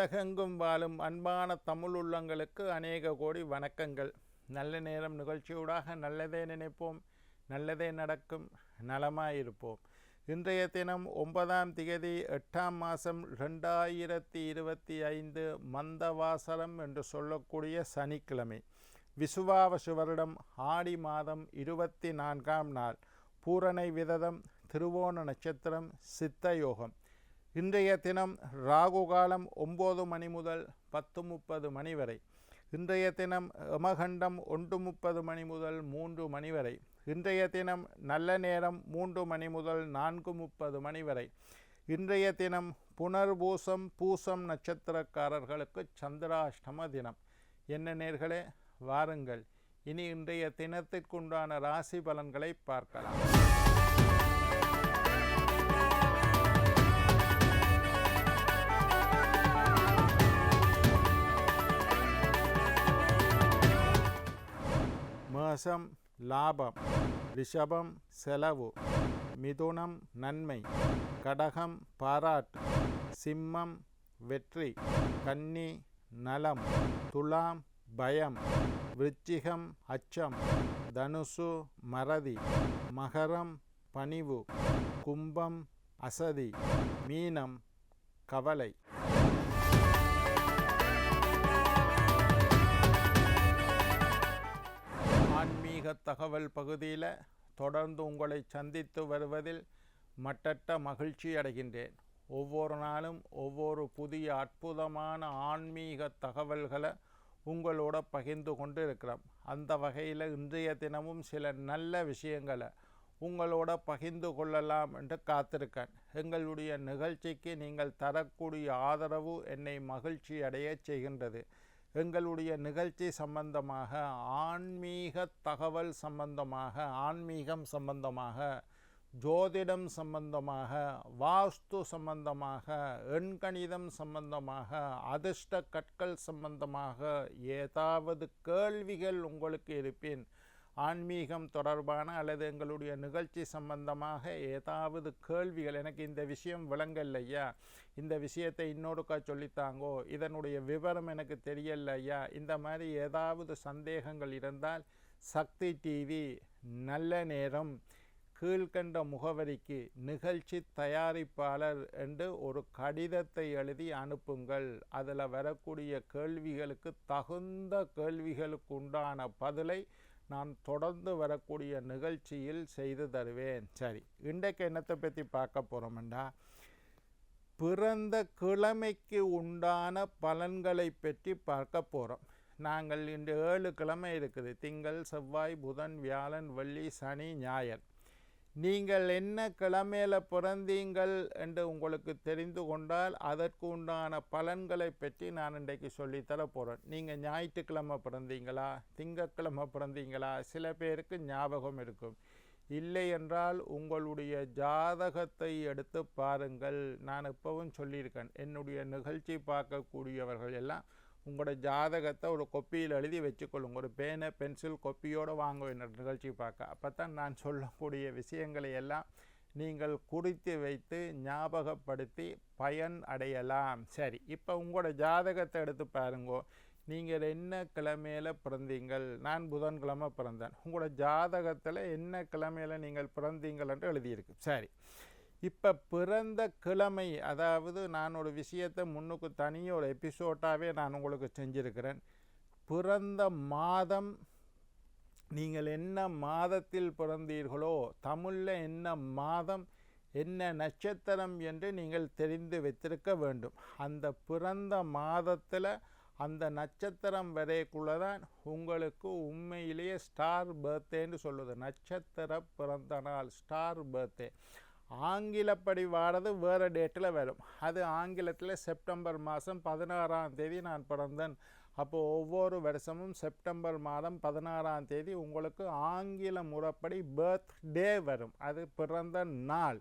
உலகெங்கும் வாழும் அன்பான தமிழ் உள்ளங்களுக்கு அநேக கோடி வணக்கங்கள். நல்ல நேரம் நிகழ்ச்சியூடாக நல்லதே நினைப்போம் நல்லதே நடக்கும் நலமாயிருப்போம். இன்றைய தினம் ஒன்பதாம் திகதி எட்டாம் மாதம் ரெண்டாயிரத்தி இருபத்தி ஐந்து மந்தவாசலம் என்று சொல்லக்கூடிய சனிக்கிழமை. விசுவாவசு வருடம் ஆடி மாதம் இருபத்தி நான்காம் நாள். பூரணை விரதம் திருவோண நட்சத்திரம் சித்த யோகம். இன்றைய தினம் ராகு காலம் ஒம்பது மணி முதல் பத்து முப்பது மணி வரை. இன்றைய தினம் யமகண்டம் ஒன்று முப்பது மணி முதல் மூன்று மணி வரை. இன்றைய தினம் நல்ல நேரம் மூன்று மணி முதல் நான்கு முப்பது மணி வரை. இன்றைய தினம் புனர்பூசம் பூசம் நட்சத்திரக்காரர்களுக்கு சந்திராஷ்டம தினம். என்ன நேர்களே? வாருங்கள். இனி இன்றைய தினத்திற்குண்டான ராசி பலன்களை பார்க்கலாம். மேசம் லாபம் ரிஷபம் செலவு மிதுனம் நன்மை கடகம் பாராட்டு சிம்மம் வெற்றி கன்னி நலம் துலாம் பயம் விருச்சிகம் அச்சம் தனுசு மறதி மகரம் பணிவு கும்பம் அசதி மீனம் கவலை. தகவல் பகுதியில் தொடர்ந்து உங்களை சந்தித்து வருவதில் மட்டற்ற மகிழ்ச்சி அடைகின்றேன். ஒவ்வொரு நாளும் ஒவ்வொரு புதிய அற்புதமான ஆன்மீக தகவல்களை உங்களோட பகிர்ந்து கொண்டு இருக்கிறோம் அந்த வகையில் இன்றைய தினமும் சில நல்ல விஷயங்களை உங்களோட பகிர்ந்து கொள்ளலாம் என்று காத்திருக்கேன். எங்களுடைய நிகழ்ச்சிக்கு நீங்கள் தரக்கூடிய ஆதரவு என்னை மகிழ்ச்சி அடைய செய்கின்றது. எங்களுடைய நிகழ்ச்சி சம்பந்தமாக ஆன்மீக தகவல் சம்பந்தமாக ஆன்மீகம் சம்பந்தமாக ஜோதிடம் சம்பந்தமாக வாஸ்து சம்பந்தமாக எண்கணிதம் சம்பந்தமாக அதிர்ஷ்ட கற்கள் சம்பந்தமாக ஏதாவது கேள்விகள் உங்களுக்கு இருப்பின் ஆன்மீகம் தொடர்பான அல்லது எங்களுடைய நிகழ்ச்சி சம்பந்தமாக ஏதாவது கேள்விகள் எனக்கு இந்த விஷயம் விளங்கலையா? இந்த விஷயத்தை இன்னொருக்கா சொல்லித்தாங்கோ? இதனுடைய விவரம் எனக்கு தெரியலையா? இந்த மாதிரி ஏதாவது சந்தேகங்கள் இருந்தால் சக்தி டிவி நல்ல நேரம் கீழ்கண்ட முகவரிக்கு நிகழ்ச்சி தயாரிப்பாளர் என்று ஒரு கடிதத்தை எழுதி அனுப்புங்கள். அதில் வரக்கூடிய கேள்விகளுக்கு தகுந்த கேள்விகளுக்கு உண்டான பதிலை நான் தொடர்ந்து வரக்கூடிய நிகழ்ச்சியில் செய்து தருவேன். சரி இன்றைக்கு என்னத்தை பற்றி பார்க்க போகிறோம்டா பிறந்த கிழமைக்கு உண்டான பலன்களை பற்றி பார்க்க போகிறோம் நாங்கள் இன்று ஏழு கிழமை இருக்குது. திங்கள் செவ்வாய் புதன் வியாழன் வெள்ளி சனி ஞாயிறு. நீங்கள் என்ன கிழமையில் பிறந்தீங்கள் என்று உங்களுக்கு தெரிந்து கொண்டால் அதற்கு உண்டான பலன்களை பற்றி நான் இன்றைக்கு சொல்லித்தர போகிறேன் நீங்கள் ஞாயிற்றுக்கிழமை பிறந்தீங்களா? திங்கட்கிழமை பிறந்தீங்களா? சில பேருக்கு ஞாபகம் இருக்கும். இல்லை என்றால் உங்களுடைய ஜாதகத்தை எடுத்து பாருங்கள். நான் இப்போவும் சொல்லியிருக்கேன். என்னுடைய நிகழ்ச்சி பார்க்கக்கூடியவர்கள் எல்லாம் உங்களோட ஜாதகத்தை ஒரு கொப்பியில் எழுதி வச்சுக்கொள்ளுங்க. ஒரு பேனை பென்சில் கொப்பியோடு வாங்க என்னோட நிகழ்ச்சி பார்க்க. அப்போ தான் நான் சொல்லக்கூடிய விஷயங்களை எல்லாம் நீங்கள் குறித்து வைத்து ஞாபகப்படுத்தி பயன் அடையலாம். சரி இப்போ உங்களோட ஜாதகத்தை எடுத்து பாருங்கோ. நீங்கள் என்ன கிழமையில் பிறந்தீங்கள்? நான் புதன்கிழமை பிறந்தேன். உங்களோட ஜாதகத்தில் என்ன கிழமையில் நீங்கள் பிறந்தீங்கள் என்று எழுதியிருக்கு. சரி இப்போ பிறந்த கிழமை அதாவது நான் ஒரு விஷயத்தை முன்னுக்கு தனியாக ஒரு எபிசோட்டாகவே நான் உங்களுக்கு செஞ்சுருக்கிறேன். பிறந்த மாதம் நீங்கள் என்ன மாதத்தில் பிறந்தீர்களோ தமிழில் என்ன மாதம் என்ன நட்சத்திரம் என்று நீங்கள் தெரிந்து வைத்திருக்க வேண்டும். அந்த பிறந்த மாதத்தில் அந்த நட்சத்திரம் வரைக்குள்ளே தான் உங்களுக்கு உண்மையிலேயே ஸ்டார் பர்த்டேன்னு சொல்லுது. நட்சத்திர பிறந்த நாள் ஸ்டார் பர்த்டே ஆங்கிலப்படி வாரது வேறு டேட்டில் வரும். அது ஆங்கிலத்தில் செப்டம்பர் மாதம் பதினாறாம் தேதி நான் பிறந்தேன். அப்போது ஒவ்வொரு வருஷமும் செப்டம்பர் மாதம் பதினாறாம் தேதி உங்களுக்கு ஆங்கில முறைப்படி பர்த்டே வரும். அது பிறந்த நாள்.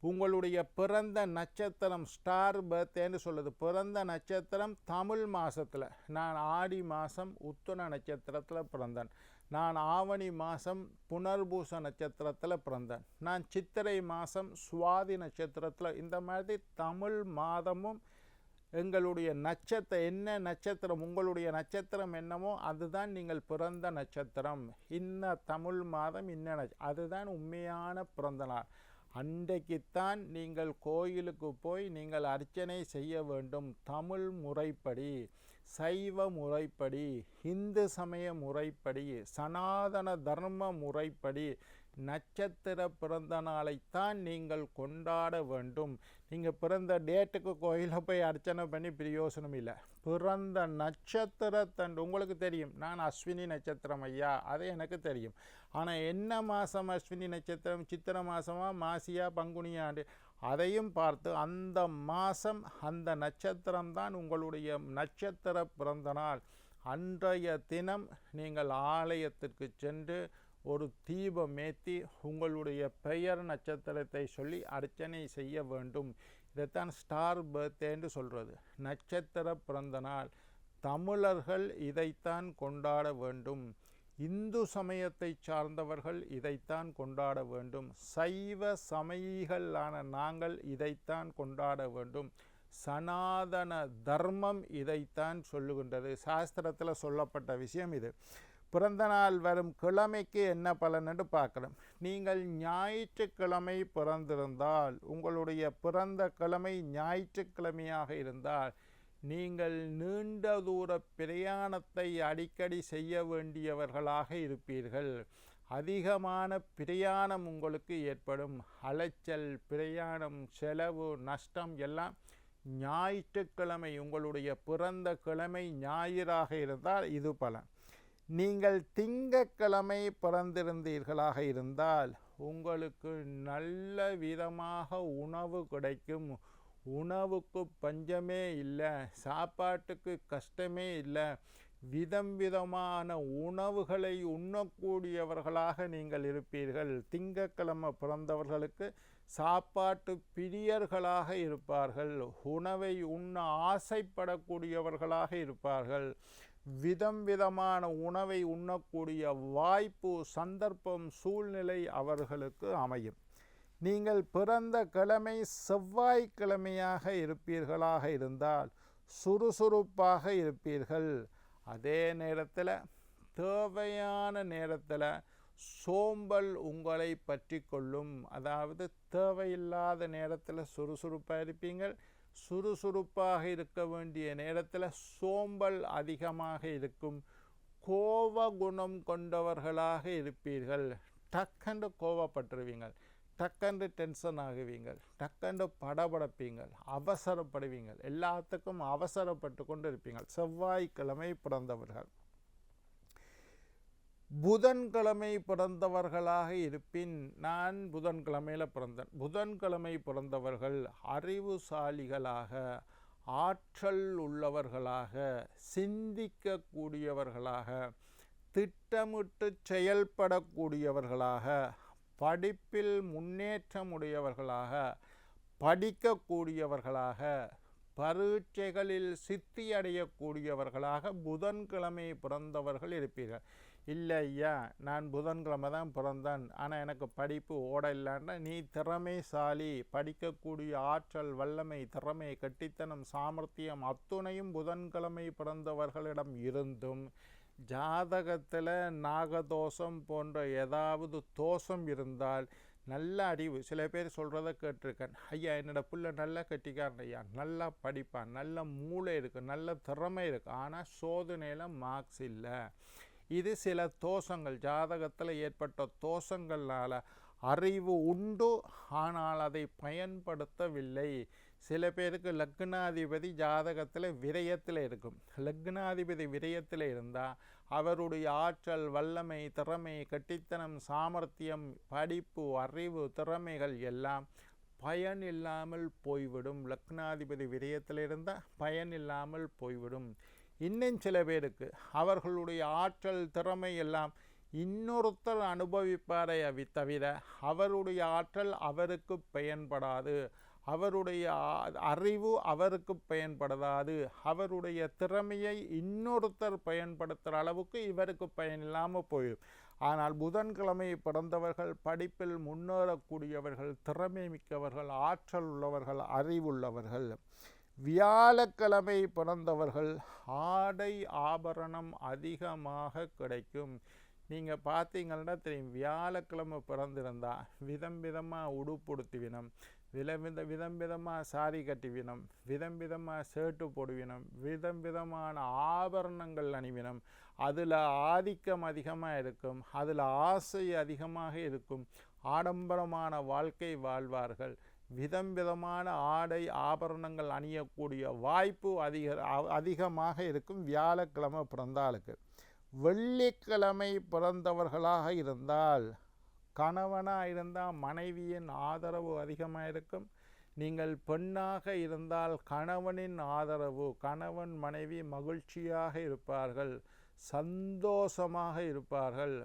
உங்களுடைய பிறந்த நட்சத்திரம் ஸ்டார் பர்த்டேன்னு சொல்லுது. பிறந்த நட்சத்திரம் தமிழ் மாதத்தில் நான் ஆடி மாதம் உத்துன நட்சத்திரத்தில் பிறந்தேன். நான் ஆவணி மாதம் புனர்பூச நட்சத்திரத்தில் பிறந்தேன். நான் சித்திரை மாதம் சுவாதி நட்சத்திரத்தில் இந்த மாதிரி தமிழ் மாதமும் எங்களுடைய நட்சத்திரம் என்ன நட்சத்திரம் உங்களுடைய நட்சத்திரம் என்னமோ அதுதான் நீங்கள் பிறந்த நட்சத்திரம். இன்ன தமிழ் மாதம் இன்ன நட்ச அதுதான் உண்மையான பிறந்த நாள் அன்றைக்குத்தான் நீங்கள் கோயிலுக்கு போய் நீங்கள் அர்ச்சனை செய்ய வேண்டும். தமிழ் முறைப்படி சைவ முறைப்படி இந்து சமய முறைப்படி சனாதன தர்ம முறைப்படி நட்சத்திர பிறந்த நாளைத்தான் நீங்கள் கொண்டாட வேண்டும். நீங்கள் பிறந்த டேட்டுக்கு கோயிலில் போய் அர்ச்சனை பண்ணி பிரயோசனம் இல்லை. பிறந்த நட்சத்திரத்தண்டு உங்களுக்கு தெரியும். நான் அஸ்வினி நட்சத்திரம் ஐயா அது எனக்கு தெரியும். ஆனால் என்ன மாதம் அஸ்வினி நட்சத்திரம்? சித்திர மாதமாக மாசியா பங்குனியாண்டு அதையும் பார்த்து அந்த மாதம் அந்த நட்சத்திரம் தான் உங்களுடைய நட்சத்திர பிறந்த நாள். அன்றைய தினம் நீங்கள் ஆலயத்திற்கு சென்று ஒரு தீபமேத்தி உங்களுடைய பெயர் நட்சத்திரத்தை சொல்லி அர்ச்சனை செய்ய வேண்டும். இதைத்தான் ஸ்டார் பர்த்டேன்னு சொல்கிறது நட்சத்திர பிறந்த நாள் தமிழர்கள் இதைத்தான் கொண்டாட வேண்டும். இந்து சமயத்தை சார்ந்தவர்கள் இதைத்தான் கொண்டாட வேண்டும். சைவ சமயிகளான நாங்கள் இதைத்தான் கொண்டாட வேண்டும். சனாதன தர்மம் இதைத்தான் சொல்லுகின்றது. சாஸ்திரத்தில் சொல்லப்பட்ட விஷயம் இது. பிறந்த நாள் வரும் கிழமைக்கு என்ன பலன்னு பார்க்கணும் நீங்கள் ஞாயிற்றுக்கிழமை பிறந்திருந்தால் உங்களுடைய பிறந்த கிழமை ஞாயிற்றுக்கிழமையாக இருந்தால் நீங்கள் நீண்ட தூர பிரயாணத்தை அடிக்கடி செய்ய வேண்டியவர்களாக இருப்பீர்கள். அதிகமான பிரயாணம் உங்களுக்கு ஏற்படும். அலைச்சல் பிரயாணம் செலவு நஷ்டம் எல்லாம் ஞாயிற்றுக்கிழமை உங்களுடைய பிறந்த கிழமை ஞாயிறாக இருந்தால் இது பலன். நீங்கள் திங்கக்கிழமை பிறந்திருந்தீர்களாக இருந்தால் உங்களுக்கு நல்ல விதமாக உணவு கிடைக்கும். உணவுக்கு பஞ்சமே இல்லை சாப்பாட்டுக்கு கஷ்டமே இல்லை. விதம் விதமான உணவுகளை உண்ணக்கூடியவர்களாக நீங்கள் இருப்பீர்கள். திங்கக்கிழமை பிறந்தவர்களுக்கு சாப்பாட்டு பிரியர்களாக இருப்பார்கள். உணவை உண்ண ஆசைப்படக்கூடியவர்களாக இருப்பார்கள். விதம் விதமான உணவை உண்ணக்கூடிய வாய்ப்பு சந்தர்ப்பம் சூழ்நிலை அவர்களுக்கு அமையும். நீங்கள் பிறந்த கிழமை செவ்வாய்க்கிழமையாக இருப்பீர்களாக இருந்தால் சுறுசுறுப்பாக இருப்பீர்கள். அதே நேரத்தில் தேவையான நேரத்தில் சோம்பல் உங்களை பற்றி கொள்ளும். அதாவது தேவையில்லாத நேரத்தில் சுறுசுறுப்பாக இருப்பீங்கள். சுறுசுறுப்பாக இருக்க வேண்டிய நேரத்தில் சோம்பல் அதிகமாக இருக்கும். கோப குணம் கொண்டவர்களாக இருப்பீர்கள். டக்கண்டு கோவப்பட்டுருவீங்கள் டக்கண்டு டென்ஷன் ஆகுவீங்கள். டக்கண்டு படபடப்பீங்கள். அவசரப்படுவீங்கள். எல்லாத்துக்கும் அவசரப்பட்டு கொண்டு இருப்பீங்கள் செவ்வாய்க்கிழமை பிறந்தவர்கள். புதன்கிழமை பிறந்தவர்களாக இருப்பின் நான் புதன்கிழமையில் பிறந்தேன். புதன்கிழமை பிறந்தவர்கள் அறிவுசாலிகளாக ஆற்றல் உள்ளவர்களாக சிந்திக்கக்கூடியவர்களாக திட்டமிட்டு செயல்படக்கூடியவர்களாக படிப்பில் முன்னேற்றமுடையவர்களாக படிக்கக்கூடியவர்களாக பரீட்சைகளில் சித்தியடையக்கூடியவர்களாக புதன்கிழமை பிறந்தவர்கள் இருப்பீர்கள். இல்லை ஐயா நான் புதன்கிழமை தான் பிறந்தேன். ஆனால் எனக்கு படிப்பு ஓட இல்லைன்னா நீ திறமைசாலி படிக்கக்கூடிய ஆற்றல் வல்லமை திறமை கட்டித்தனம் சாமர்த்தியம் அத்துணையும் புதன்கிழமை பிறந்தவர்களிடம் இருந்தும் ஜாதகத்தில் நாகதோஷம் போன்ற ஏதாவது தோஷம் இருந்தால் நல்ல அறிவு சில பேர் சொல்கிறத கேட்டிருக்கேன். ஐயா என்னோட பிள்ளை நல்லா கட்டிக்காரன் ஐயா. நல்லா படிப்பான். நல்ல மூளை இருக்குது நல்ல திறமை இருக்குது ஆனால் சோதனையில் மார்க்ஸ் இல்லை. இது சில தோஷங்கள். ஜாதகத்தில் ஏற்பட்ட தோஷங்களால் அறிவு உண்டு. ஆனால் அதை பயன்படுத்தவில்லை. சில பேருக்கு லக்னாதிபதி ஜாதகத்தில் விரயத்தில் இருக்கும். லக்னாதிபதி விரயத்தில் இருந்தால் அவருடைய ஆற்றல் வல்லமை திறமை கட்டித்தனம் சாமர்த்தியம் படிப்பு அறிவு திறமைகள் எல்லாம் பயன் இல்லாமல் போய்விடும். லக்னாதிபதி விரயத்தில் இருந்தால் பயன் இல்லாமல் போய்விடும். இன்னும் சில பேருக்கு அவர்களுடைய ஆற்றல் திறமை எல்லாம் இன்னொருத்தர் அனுபவிப்பாரை தவிர அவருடைய ஆற்றல் அவருக்கு பயன்படாது. அவருடைய அறிவு அவருக்கு பயன்படாது. அவருடைய திறமையை இன்னொருத்தர் பயன்படுத்துகிற அளவுக்கு இவருக்கு பயன் இல்லாமல் போயிடும். ஆனால் புதன்கிழமை பிறந்தவர்கள் படிப்பில் முன்னேறக்கூடியவர்கள் திறமை மிக்கவர்கள் ஆற்றல் உள்ளவர்கள் அறிவுள்ளவர்கள் வியாழக்கிழமை பிறந்தவர்கள் ஆடை ஆபரணம் அதிகமாக கிடைக்கும். நீங்கள் பார்த்தீங்கன்னா தெரியும் வியாழக்கிழமை பிறந்திருந்தா விதம் விதமாக உடுப்புடுத்துவினம் விதம் வித விதம் விதமாக சாரி கட்டுவினம் விதம் விதமாக ஷர்ட்டு போடுவினம் விதம் விதமான ஆபரணங்கள் அணிவினம். அதில் ஆதிக்கம் அதிகமாக இருக்கும் அதில் ஆசை அதிகமாக இருக்கும். ஆடம்பரமான வாழ்க்கை வாழ்வார்கள். விதம் விதமான ஆடை ஆபரணங்கள் அணியக்கூடிய வாய்ப்பு அதிக அதிகமாக இருக்கும் வியாழக்கிழமை பிறந்தாளுக்கு. வெள்ளிக்கிழமை பிறந்தவர்களாக இருந்தால் கணவனாக இருந்தால் மனைவியின் ஆதரவு அதிகமாக இருக்கும். நீங்கள் பெண்ணாக இருந்தால் கணவனின் ஆதரவு கணவன் மனைவி மகிழ்ச்சியாக இருப்பார்கள் சந்தோஷமாக இருப்பார்கள்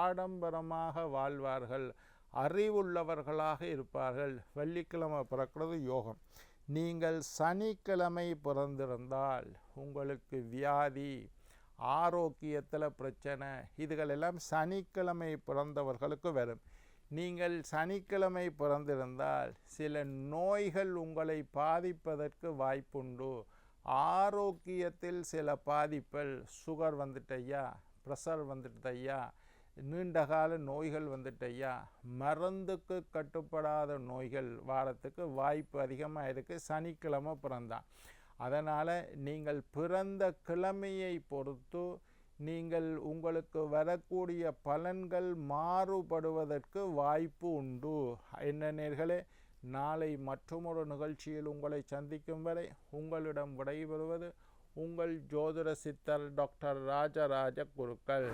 ஆடம்பரமாக வாழ்வார்கள். அறிவுள்ளவர்களாக இருப்பார்கள். வெள்ளிக்கிழமை பிறக்கிறது யோகம். நீங்கள் சனிக்கிழமை பிறந்திருந்தால் உங்களுக்கு வியாதி ஆரோக்கியத்தில் பிரச்சனை இதுகளெல்லாம் சனிக்கிழமை பிறந்தவர்களுக்கு வரும். நீங்கள் சனிக்கிழமை பிறந்திருந்தால் சில நோய்கள் உங்களை பாதிப்பதற்கு வாய்ப்புண்டு. ஆரோக்கியத்தில் சில பாதிப்புகள் சுகர் வந்துட்டையா ப்ரெஷர் வந்துட்டையா நீண்டகால நோய்கள் வந்துட்டையா மருந்துக்கு கட்டுப்படாத நோய்கள் வாரத்துக்கு வாய்ப்பு அதிகமாக இருக்குது சனிக்கிழமை பிறந்தான். அதனால் நீங்கள் பிறந்த கிழமையை பொறுத்து நீங்கள் உங்களுக்கு வரக்கூடிய பலன்கள் மாறுபடுவதற்கு வாய்ப்பு உண்டு. என்ன நேர்களே நாளை மற்றொரு நிகழ்ச்சியில் உங்களை சந்திக்கும் வரை உங்களிடம் விடைபெறுவது உங்கள் ஜோதிட சித்தர் டாக்டர் ராஜராஜ குருக்கள்.